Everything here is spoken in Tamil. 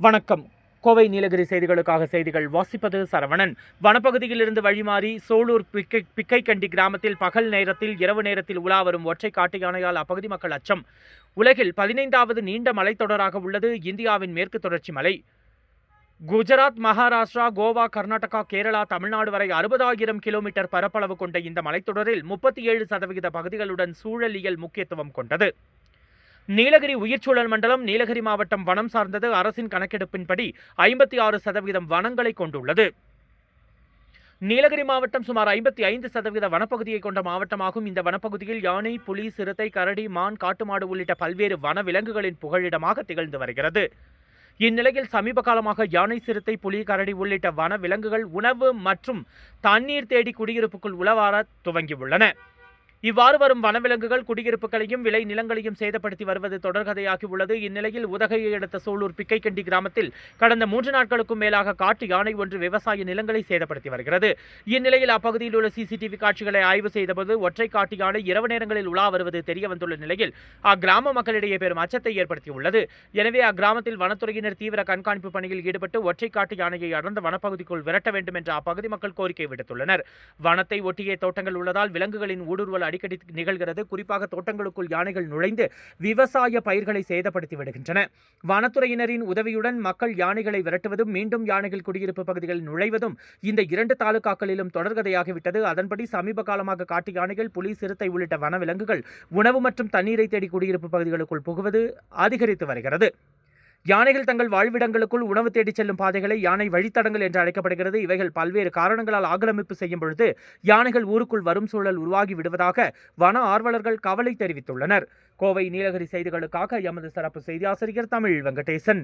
வணக்கம். கோவை நீலகிரி செய்திகளுக்காக செய்திகள் வாசிப்பது சரவணன். வனப்பகுதியிலிருந்து வழிமாறி சோலூர் பிக்கை பிக்கைக்கண்டி கிராமத்தில் பகல் நேரத்தில் இரவு நேரத்தில் உலா வரும் ஒற்றை காட்டு யானையால் அப்பகுதி மக்கள் அச்சம். உலகில் பதினைந்தாவது நீண்ட மலைத்தொடராக உள்ளது இந்தியாவின் மேற்கு தொடர்ச்சி மலை. குஜராத் மகாராஷ்டிரா கோவா கர்நாடகா கேரளா தமிழ்நாடு வரை அறுபதாயிரம் கிலோமீட்டர் பரப்பளவு கொண்ட இந்த மலைத்தொடரில் முப்பத்தி ஏழு சதவிகித பகுதிகளுடன் சூழலியல் முக்கியத்துவம் கொண்டது. நீலகிரி உயிர்ச்சூழல் மண்டலம் நீலகிரி மாவட்டம் வனம் சார்ந்தது அரசின் கணக்கெடுப்பின்படி ஐம்பத்தி ஆறு சதவீதம் வனங்களை கொண்டுள்ளது. நீலகிரி மாவட்டம் சுமார் ஐம்பத்தி ஐந்து சதவீத வனப்பகுதியை கொண்ட மாவட்டமாகும். இந்த வனப்பகுதியில் யானை புலி சிறுத்தை கரடி மான் காட்டுமாடு உள்ளிட்ட பல்வேறு வன விலங்குகளின் புகழிடமாக திகழ்ந்து வருகிறது. இந்நிலையில் சமீப காலமாக யானை சிறுத்தை புலி கரடி உள்ளிட்ட வன விலங்குகள் உணவு மற்றும் தண்ணீர் தேடி குடியிருப்புக்குள் உளவார துவங்கியுள்ளன. இவ்வாறு வரும் வனவிலங்குகள் குடியிருப்புகளையும் விளை நிலங்களையும் சேதப்படுத்தி வருவது தொடர்கதையாகி உள்ளது. இந்நிலையில் உதகையை அடுத்த சூலூர் பிக்கைக்கண்டி கிராமத்தில் கடந்த மூன்று நாட்களுக்கும் மேலாக காட்டு யானை ஒன்று விவசாய நிலங்களை சேதப்படுத்தி வருகிறது. இந்நிலையில் அப்பகுதியில் உள்ள சிசிடிவி காட்சிகளை ஆய்வு செய்தபோது ஒற்றை காட்டு யானை இரவு நேரங்களில் உலா வருவது தெரிய வந்துள்ள நிலையில் அக்கிராம மக்களிடையே பெரும் அச்சத்தை ஏற்படுத்தியுள்ளது. எனவே அக்கிராமத்தில் வனத்துறையினர் தீவிர கண்காணிப்பு பணியில் ஈடுபட்டு ஒற்றை காட்டு யானையை அடர்ந்த வனப்பகுதிக்குள் விரட்ட வேண்டும் என்று அப்பகுதி மக்கள் கோரிக்கை விடுத்துள்ளனர். வனத்தை ஒட்டிய தோட்டங்கள் உள்ளதால் விலங்குகளின் ஊடுருவல் அடிக்கடி நிகழ்கிறது. குறிப்பாக தோட்டங்களுக்குள் யானைகள் நுழைந்து விவசாய பயிர்களை சேதப்படுத்தி விடுகின்றன. வனத்துறையினரின் உதவியுடன் மக்கள் யானைகளை விரட்டுவதும் மீண்டும் யானைகள் குடியிருப்பு பகுதிகளில் நுழைவதும் இந்த இரண்டு தாலுகாக்களிலும் தொடர்கதையாகிவிட்டது. அதன்படி சமீப காலமாக காட்டு யானைகள் புலி சிறுத்தை உள்ளிட்ட வனவிலங்குகள் உணவு மற்றும் தண்ணீரை தேடி குடியிருப்பு பகுதிகளுக்குள் புகுவது அதிகரித்து வருகிறது. யானைகள் தங்கள் வாழ்விடங்களுக்குள் உணவு தேடிச் செல்லும் பாதைகளை யானை வழித்தடங்கள் என்று அழைக்கப்படுகிறது. இவைகள் பல்வேறு காரணங்களால் ஆக்கிரமிப்பு செய்யும் பொழுது யானைகள் ஊருக்குள் வரும் சூழல் உருவாகி விடுவதாக வன ஆர்வலர்கள் கவலை தெரிவித்துள்ளனர். கோவை நீலகிரி செய்திகளுக்காக எமது சிறப்பு செய்தி ஆசிரியர் தமிழ் வெங்கடேசன்.